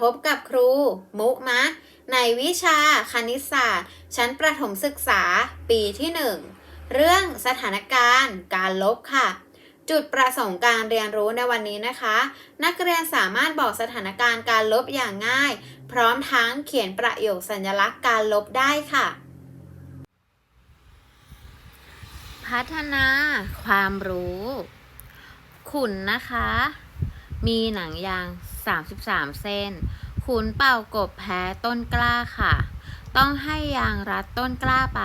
พบกับครู มุกมะ ในวิชาคณิตศาสตร์ ชั้นประถมศึกษาปีที่ 1 เรื่องสถานการณ์การลบค่ะ จุดประสงค์การเรียนรู้ในวันนี้นะคะ นักเรียนสามารถบอกสถานการณ์การลบอย่างง่าย พร้อมทั้งเขียนประโยคสัญลักษณ์การลบได้ค่ะ พัฒนาความรู้ ขุนนะคะ มีหนังยาง 33 เส้น ขุนเป่ากบแพ้ต้นกล้าค่ะ ต้องให้ยางรัดต้นกล้าไป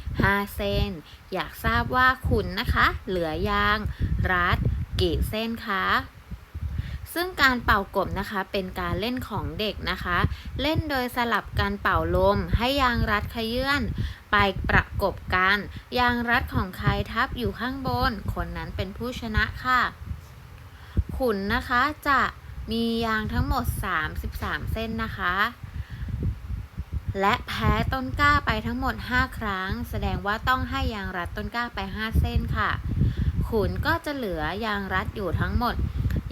5 เส้น อยากทราบว่าขุนนะคะ เหลือยาง รัดกี่เส้นคะซึ่งการเป่ากบนะคะเป็นการเล่นของเด็กนะคะ เล่นโดยสลับการเป่าลมให้ยางรัดขยื่นไปประกบกัน ยางรัดของใครทับอยู่ข้างบน คนนั้นเป็นผู้ชนะค่ะ ขุนนะคะจะมียางทั้งหมด 33 เส้นนะคะ และแพ้ต้นกล้าไปทั้งหมด 5 ครั้ง แสดงว่าต้องให้ยางรัดต้นกล้าไป 5 เส้นค่ะ ขุนก็จะเหลือยางรัดอยู่ทั้งหมด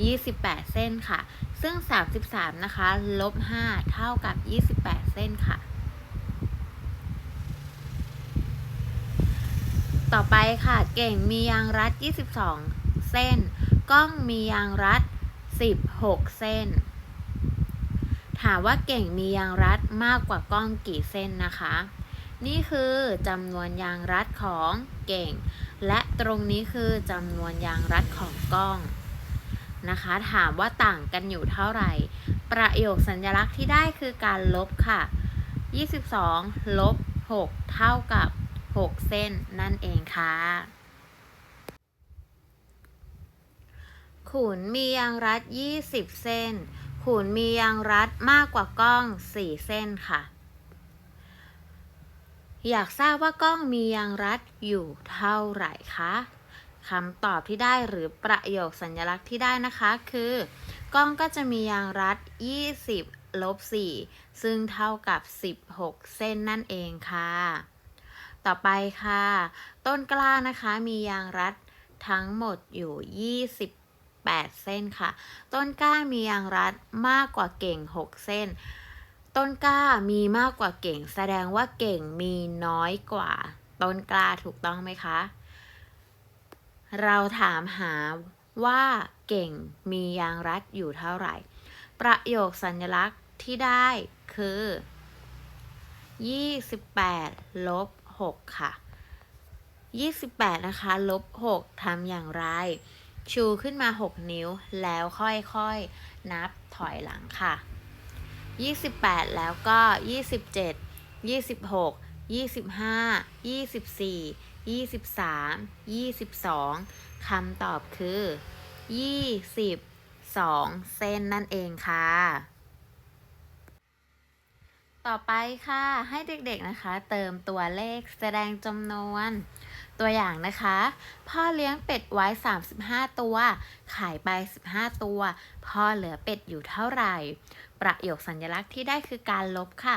28 เส้นค่ะ ซึ่ง 33 นะคะ ลบ 5 เท่ากับ 28 เส้นค่ะ ต่อไปค่ะ เก่งมียางรัด 22 เส้น ก้องมียางรัด 16 เส้น ถามว่าเก่งมียางรัดมากกว่าก้องกี่เส้นนะคะ นี่คือจำนวนยางรัดของเก่ง และตรงนี้คือจำนวนยางรัดของก้องนะคะ ถามว่าต่างกันอยู่เท่าไหร่ ประโยคสัญลักษณ์ที่ได้คือการลบค่ะ 22 ลบ 6 เท่ากับ 6 เส้นนั่นเองค่ะ ขุนมียางรัด 20 เส้น ขุนมียางรัดมากกว่ากล้อง 4 เส้นค่ะ อยากทราบว่ากล้องมียางรัดอยู่เท่าไหร่คะคำตอบที่ได้หรือประโยคสัญลักษณ์ที่ได้นะคะคือ กล้องก็จะมียางรัด 20ลบ4ซึ่งเท่ากับ 16 เส้นนั่นเองค่ะ ต่อไปค่ะ ต้นกล้านะคะมียางรัดทั้งหมดอยู่ 8 เส้นค่ะ ต้นกล้ามียางรัดมากกว่าเก่ง 6 เส้น ต้นกล้ามีมากกว่าเก่ง แสดงว่าเก่งมีน้อยกว่า ต้นกล้าถูกต้องไหมคะ เราถามหาว่าเก่งมียางรัดอยู่เท่าไหร่ ประโยคสัญลักษณ์ที่ได้คือ 28ลบ6ค่ะ 28 นะคะ ลบ 6ทำอย่างไร ชูขึ้นมา 6 นิ้วแล้วค่อยๆ นับถอยหลังค่ะ 28 แล้วก็ 27 26 25 24 23 22คำตอบคือ 22 เส้นนั่นเองค่ะ ต่อไปค่ะให้เด็กๆนะคะ เติมตัวเลขแสดงจำนวน ตัวอย่างนะคะ พ่อเลี้ยงเป็ดไว้ 35 ตัว ขายไป 15 ตัว พ่อเหลือเป็ดอยู่เท่าไหร่ ประโยคสัญลักษณ์ที่ได้คือการลบค่ะ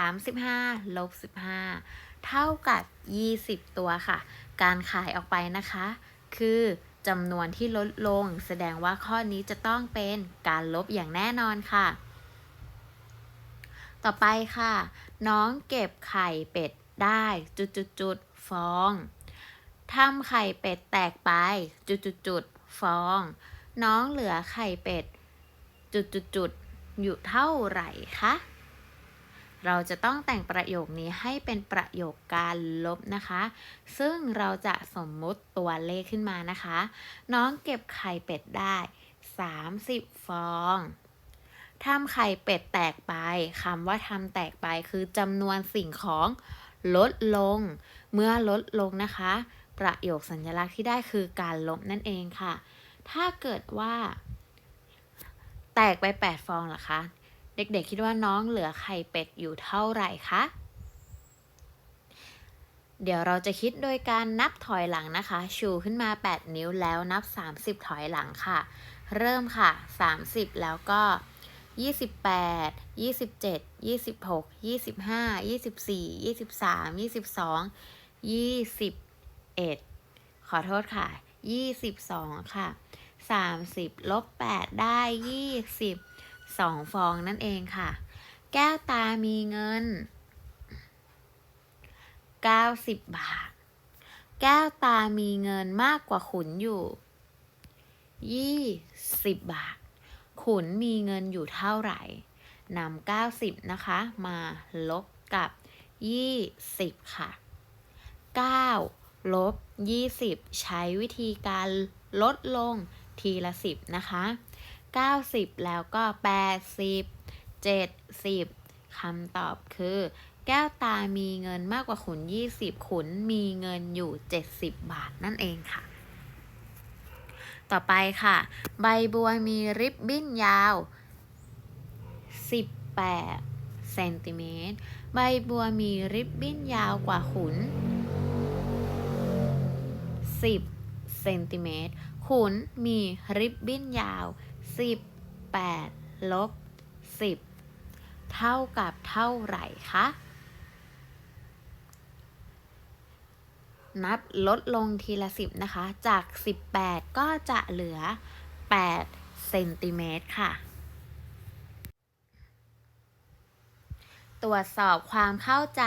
35ลบ15 เท่ากับ 20 ตัวค่ะ การขายออกไปนะคะ คือจำนวนที่ลดลง แสดงว่าข้อนี้จะต้องเป็นการลบอย่างแน่นอนค่ะ ต่อไปค่ะ น้องเก็บไข่เป็ดได้จุดจุดจุดๆๆ ฟองทำไข่เป็ดแตกไป จุดจุดจุดฟอง น้องเหลือไข่เป็ด จุดจุดจุดอยู่เท่าไหร่คะเราจะต้องแต่งประโยคนี้ให้เป็นประโยคการลบนะคะ ซึ่งเราจะสมมุติตัวเลขขึ้นมานะคะ น้องเก็บไข่เป็ดได้ 30 ฟองทำไข่เป็ดแตกไปคำว่าทำแตกไปคือจำนวนสิ่งของลดลง เมื่อลดลงนะคะ ประโยคสัญลักษณ์ที่ได้คือการลบนั่นเองค่ะ ถ้าเกิดว่า แตกไป 8 ฟองล่ะคะ เด็กๆคิดว่าน้องเหลือไข่เป็ดอยู่เท่าไหร่คะเดี๋ยวเราจะคิดโดยการนับถอยหลังนะคะ ชูขึ้นมา 8 นิ้วแล้วนับ 30 ถอยหลังค่ะ เริ่มค่ะ 30 แล้วก็ 28 27 26 25 24 23 22 21ขอโทษค่ะ22ค่ะ30ลบ8ได้20 2ฟองนั่นเองค่ะ แก้วตามีเงิน90บาท แก้วตามีเงินมากกว่าขุนอยู่20บาท ขุนมีเงินอยู่เท่าไหร่นำ90นะคะ มาลบกับ20ค่ะ 9ลบ20 ใช้วิธีการลดลงทีละ 10 นะคะ 90 แล้วก็ 80 70คำตอบคือ แก้วตามีเงินมากกว่าขุน 20 ขุนมีเงินอยู่ 70 บาทนั่นเองค่ะ ต่อไปค่ะ ใบบัวมีริบบิ้นยาว 18เซนติเมตร ใบบัวมีริบบิ้นยาวกว่าขุน 10เซนติเมตรขุนมีริบบิ้นยาว 18ลบ10 เท่ากับเท่าไหร่คะ นับลดลงทีละ 10 นะคะ จาก 18 ก็จะเหลือ 8 เซนติเมตรค่ะ ตรวจสอบความเข้าใจ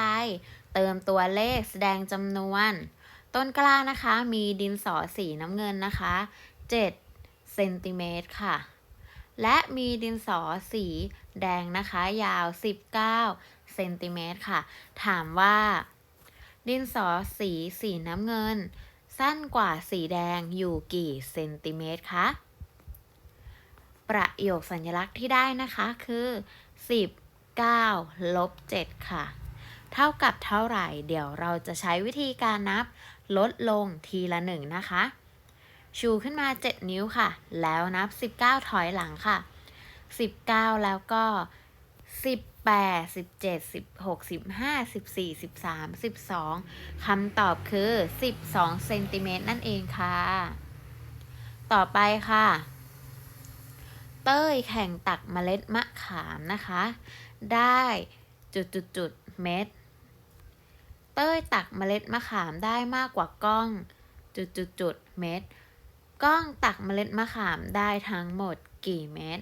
เติมตัวเลขแสดงจำนวน ต้นกล้านะคะ มีดินสอสีน้ำเงินนะคะ 7 เซนติเมตรค่ะ และมีดินสอสีแดงนะคะ ยาว 19 เซนติเมตรค่ะ ถามว่า ดินสอสีสีน้ำเงิน สั้นกว่าสีแดงอยู่กี่เซนติเมตรคะประโยคสัญลักษณ์ที่ได้นะคะคือ19ลบ7ค่ะ เท่ากับเท่าไหร่ เดี๋ยวเราจะใช้วิธีการนับ ลดลงทีละหนึ่งนะคะ ชูขึ้นมา 7 นิ้วค่ะ แล้วนับ 19 ถอยหลังค่ะ 19 แล้วก็ 18 17 16 15 14 13 12คำตอบคือ 12เซนติเมตรนั่นเองค่ะ ต่อไปค่ะ เต้ยแข่งตักเมล็ดมะขามนะคะ ได้จุดจุดจุดๆๆเม็ด เต้ยตักเมล็ดมะขามได้มากกว่ากล้อง จุดจุดจุดเม็ดกล้องตักเมล็ดมะขามได้ทั้งหมดกี่เม็ด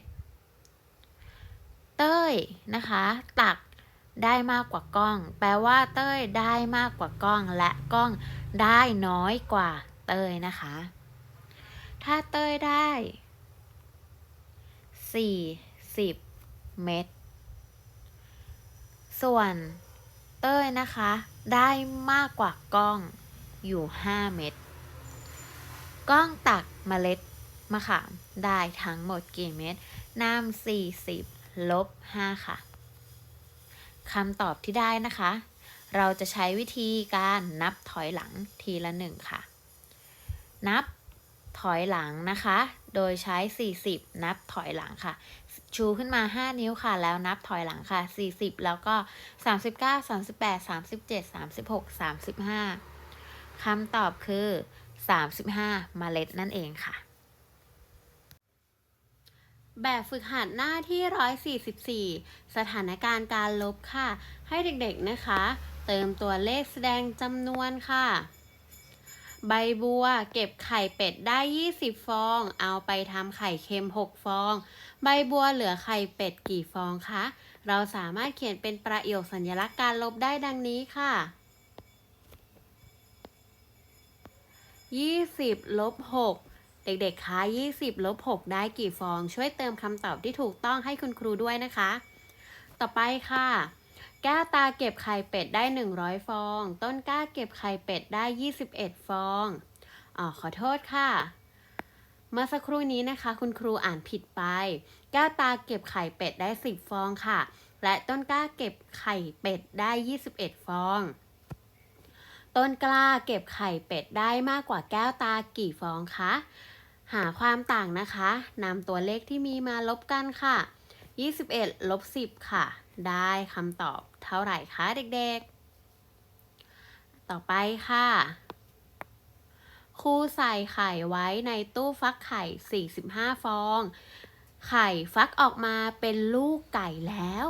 เต้ยนะคะ ตักได้มากกว่ากล้อง แปลว่าเต้ยได้มากกว่ากล้อง และกล้องได้น้อยกว่าเต้ยนะคะ ถ้าเต้ยได้40เม็ด ส่วนเต้ยนะคะ ได้มากกว่ากล้องอยู่ 5 เม็ดกล้องตักเมล็ดมะขามได้ทั้งหมดกี่เม็ดน้ำ40 ลบ 5 ค่ะคำตอบที่ได้นะคะ เราจะใช้วิธีการนับถอยหลังทีละหนึ่งค่ะ นับถอยหลังนะคะ โดยใช้ 40 นับถอยหลังค่ะ ชูขึ้นมา 5 นิ้วค่ะ แล้วนับถอยหลังค่ะ 40 แล้วก็ 39 38 37 36 35คำตอบคือ 35 เมล็ดนั่นเองค่ะ แบบฝึกหัดหน้าที่ 144 สถานการณ์การลบค่ะ ให้เด็กๆนะคะ เติมตัวเลขแสดงจำนวนค่ะ ใบบัว เก็บไข่เป็ดได้ 20 ฟอง เอาไปทำไข่เค็ม 6 ฟอง ใบบัวเหลือไข่เป็ดกี่ฟองคะ เราสามารถเขียนเป็นประโยคสัญลักษณ์การลบได้ดังนี้ค่ะ 20ลบ6เด็กๆ คะ 20ลบ6ได้กี่ฟอง ช่วยเติมคำตอบที่ถูกต้องให้คุณครูด้วยนะคะ ต่อไปค่ะ แก้วตาเก็บไข่เป็ดได้ 100 ฟอง ต้นกล้าเก็บไข่เป็ดได้ 21 ฟองอ๋อขอโทษค่ะ เมื่อสักครู่นี้นะคะ คุณครูอ่านผิดไป แก้วตาเก็บไข่เป็ดได้ 10 ฟองค่ะ และต้นกล้าเก็บไข่เป็ดได้ 21 ฟอง ต้นกล้าเก็บไข่เป็ดได้มากกว่าแก้วตากี่ฟองคะ หาความต่างนะคะนำตัวเลขที่มีมาลบกันค่ะ 21ลบ10 ค่ะ ได้คำตอบ เท่าไหร่คะเด็กๆ ต่อไปค่ะครูใส่ไข่ไว้ในตู้ฟักไข่ 45 ฟอง ไข่ฟักออกมาเป็นลูกไก่แล้ว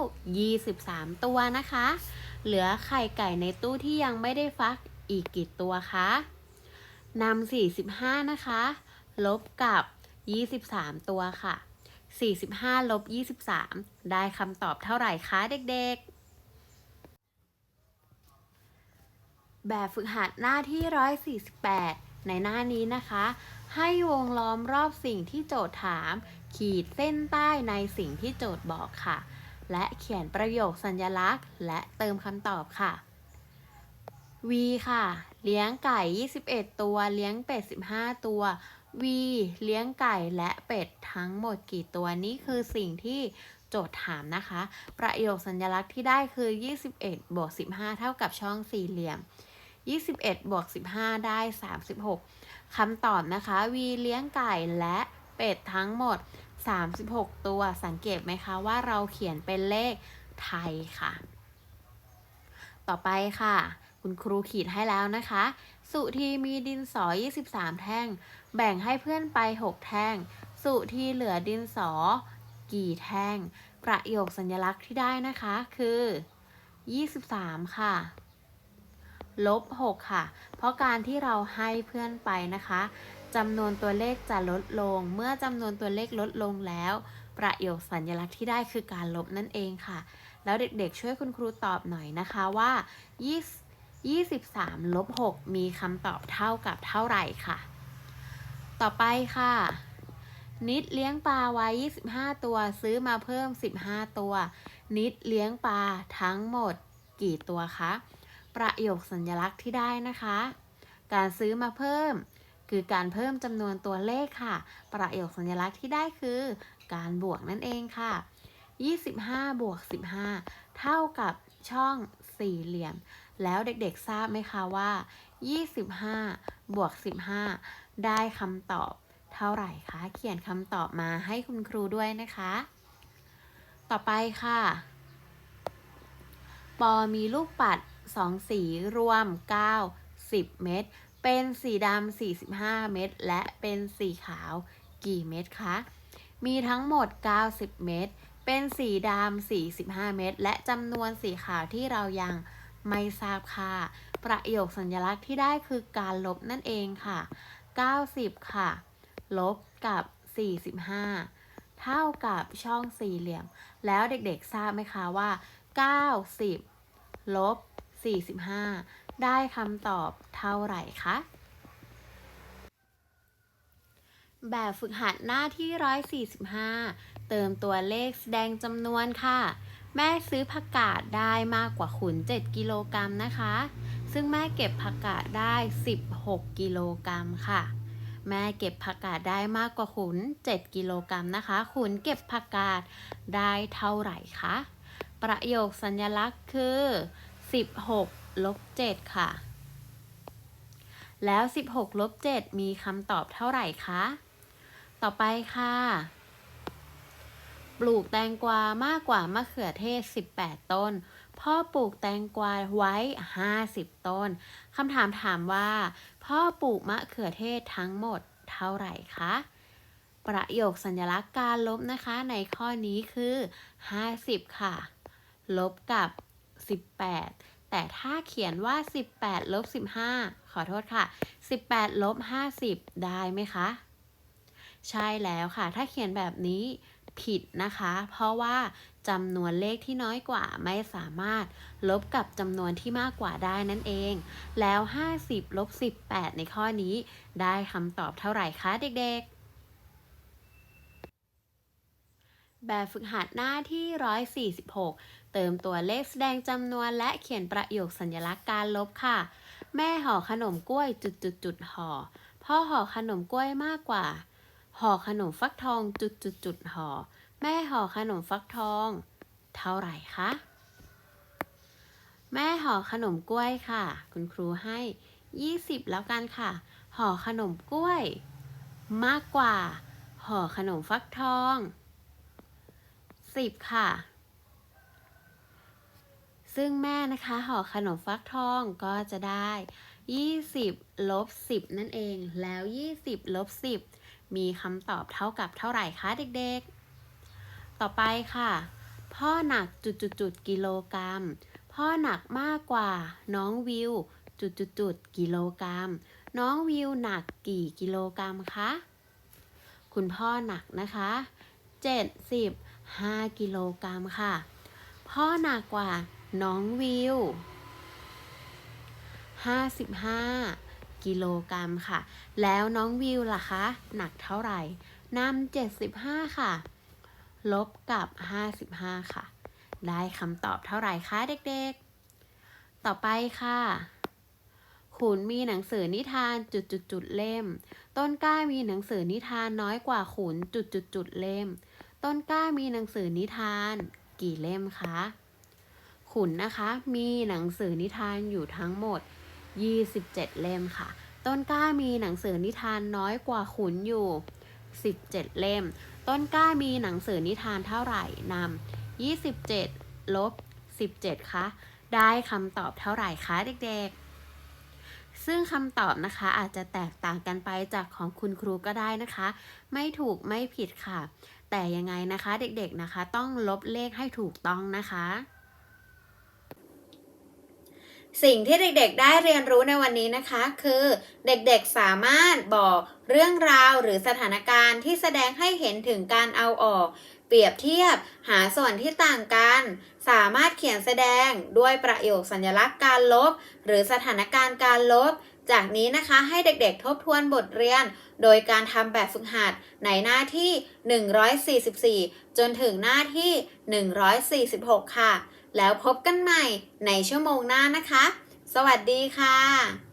23 ตัวนะคะ เหลือไข่ไก่ในตู้ที่ยังไม่ได้ฟักอีกกี่ตัวคะนำ45 นะคะ ลบกับ 23 ตัวค่ะ 45 ลบ 23 ได้คำตอบเท่าไหร่คะเด็กๆ แบบฝึกหัดหน้าที่ 148 ในหน้านี้นะคะ ให้วงล้อมรอบสิ่งที่โจทย์ถาม ขีดเส้นใต้ในสิ่งที่โจทย์บอกค่ะ และเขียนประโยคสัญลักษณ์ และเติมคำตอบค่ะ V ค่ะ เลี้ยงไก่ 21 ตัว เลี้ยงเป็ด 15 ตัว V เลี้ยงไก่และเป็ดทั้งหมดกี่ตัวนี่คือสิ่งที่โจทย์ถามนะคะ ประโยคสัญลักษณ์ที่ได้คือ 21 บวก 15 เท่ากับช่องสี่เหลี่ยม 21บวก15 ได้ 36คำตอบนะคะ V เลี้ยงไก่และเป็ดทั้งหมด 36 ตัว สังเกตไหมคะว่าเราเขียนเป็นเลขไทยค่ะ ต่อไปค่ะ คุณครูขีดให้แล้วนะคะ สุธีมีดินสอ 23 แท่ง แบ่งให้เพื่อนไป 6 แท่ง สุธีเหลือดินสอ กี่แท่ง ประโยคสัญลักษณ์ที่ได้นะคะคือ 23 ค่ะ ลบ 6 ค่ะ เพราะการที่เราให้เพื่อนไปนะคะจำนวนตัวเลขจะลดลง เมื่อจำนวนตัวเลขลดลงแล้ว ประโยคสัญลักษณ์ที่ได้คือการลบนั่นเองค่ะ แล้วเด็กๆ ช่วยคุณครูตอบหน่อยนะคะว่า20 23ลบ 6 มีคำตอบเท่ากับเท่าไหร่ค่ะ ต่อไปค่ะ นิดเลี้ยงปลาไว้ 25 ตัวซื้อมาเพิ่ม 15 ตัว นิดเลี้ยงปลาทั้งหมดกี่ตัวคะ ประโยคสัญลักษณ์ที่ได้นะคะ การซื้อมาเพิ่ม คือการเพิ่มจำนวนตัวเลขค่ะ ประโยคสัญลักษณ์ที่ได้คือ การบวกนั่นเองค่ะ 25 บวก 15 เท่ากับช่องสี่เหลี่ยม แล้วเด็กๆทราบไหมคะว่า 25 บวก 15 ได้คำตอบเท่าไหร่คะ เขียนคำตอบมาให้คุณครูด้วยนะคะ ต่อไปค่ะ ปอมีลูกปัด 2 สีรวม9 10เม็ด เป็นสีดำ 45 เม็ด และเป็นสีขาวกี่เม็ดคะ มีทั้งหมด 90 เม็ด เป็นสีดำ 45 เม็ด และจำนวนสีขาวที่เรายังไม่ทราบค่ะ ประโยคสัญลักษณ์ที่ได้คือการลบนั่นเองค่ะ 90 ค่ะ ลบกับ 45 เท่ากับช่องสี่เหลี่ยม แล้วเด็กๆทราบไหมคะว่า 90 ลบ 45 ได้คำตอบเท่าไหร่คะ แบบฝึกหัดหน้าที่ 145 เติมตัวเลขแสดงจำนวนค่ะ แม่ซื้อผักกาดได้มากกว่าขุน 7 กิโลกรัมนะคะ ซึ่งแม่เก็บผักกาดได้ 16 กิโลกรัมค่ะแม่เก็บผักกาดได้มากกว่าขุน 7 กิโลกรัมนะคะ ขุนเก็บผักกาดได้เท่าไหร่คะ ประโยคสัญลักษณ์คือ 16ลบ7ค่ะ แล้ว 16ลบ7มีคำตอบเท่าไหร่คะ ต่อไปค่ะ ปลูกแตงกวามากกว่ามะเขือเทศ 18 ต้น พ่อปลูกแตงกวาไว้ 50 ต้น คำถามถามว่า พ่อปลูกมะเขือเทศทั้งหมดเท่าไหร่คะประโยคสัญลักษณ์การลบนะคะในข้อนี้คือ 50 ค่ะ ลบกับ 18 แต่ถ้าเขียนว่า 18ลบ15 ขอโทษค่ะ 18ลบ50 ได้ไหมคะ ใช่แล้วค่ะ ถ้าเขียนแบบนี้ผิดนะคะ เพราะว่าจำนวนเลขที่น้อยกว่าไม่สามารถลบกับจำนวนที่มากกว่าได้นั่นเอง แล้ว 50ลบ18 ในข้อนี้ ได้คำตอบเท่าไหร่คะเด็กๆ แบบฝึกหัดหน้าที่ 146 เติมตัวเลขแสดงจำนวนและเขียนประโยคสัญลักษณ์การลบค่ะ แม่ห่อขนมกล้วยจุดจุดจุดห่อ พ่อห่อขนมกล้วยมากกว่า ห่อขนมฟักทองจุดจุดจุดห่อ แม่ห่อขนมฟักทอง เท่าไหร่คะ แม่ห่อขนมกล้วยค่ะ คุณครูให้ 20 แล้วกันค่ะ ห่อขนมกล้วย มากกว่า ห่อขนมฟักทอง 10 ค่ะ ซึ่งแม่นะคะห่อขนมฟักทองก็จะได้ 20ลบ10 นั่นเอง แล้ว 20ลบ10 มีคำตอบเท่ากับเท่าไหร่คะเด็กๆ ต่อไปค่ะ พ่อหนักจุดจุดจุดกิโลกรัม พ่อหนักมากกว่าน้องวิวจุดจุดจุดกิโลกรัม น้องวิวหนักกี่กิโลกรัมคะ คุณพ่อหนักนะคะ 75 กิโลกรัมค่ะ พ่อหนักกว่า น้องวิว 55 กิโลกรัมค่ะ แล้วน้องวิวล่ะคะ หนักเท่าไหร่นำ75 ค่ะ ลบกับ 55 ค่ะ ได้คำตอบเท่าไหร่คะเด็กๆ ต่อไปค่ะขุนมีหนังสือนิทานจุดๆๆเล่ม ต้นกล้ามีหนังสือนิทานน้อยกว่าขุนจุดๆๆเล่ม ต้นกล้ามีหนังสือนิทาน กี่เล่มคะ ขุนนะคะ มีหนังสือนิทานอยู่ทั้งหมด 27 เล่มค่ะ ต้นกล้ามีหนังสือนิทานน้อยกว่าขุนอยู่ 17 เล่ม ต้นกล้ามีหนังสือนิทานเท่าไหร่นำ27ลบ17คะได้คำตอบเท่าไหร่คะเด็กๆ ซึ่งคำตอบนะคะอาจจะแตกต่างกันไปจากของคุณครูก็ได้นะคะ ไม่ถูกไม่ผิดค่ะ แต่ยังไงนะคะเด็กๆนะคะ ต้องลบเลขให้ถูกต้องนะคะ สิ่งที่เด็กๆได้เรียนรู้ในวันนี้นะคะ คือเด็กๆสามารถบอกเรื่องราวหรือสถานการณ์ที่แสดงให้เห็นถึงการเอาออก เปรียบเทียบหาส่วนที่ต่างกัน สามารถเขียนแสดงด้วยประโยคสัญลักษณ์การลบ หรือสถานการณ์การลบ จากนี้นะคะให้เด็กๆทบทวนบทเรียน โดยการทำแบบฝึกหัดในหน้าที่ 144 จนถึงหน้าที่ 146 ค่ะ แล้วพบกันใหม่ในชั่วโมงหน้านะคะ สวัสดีค่ะ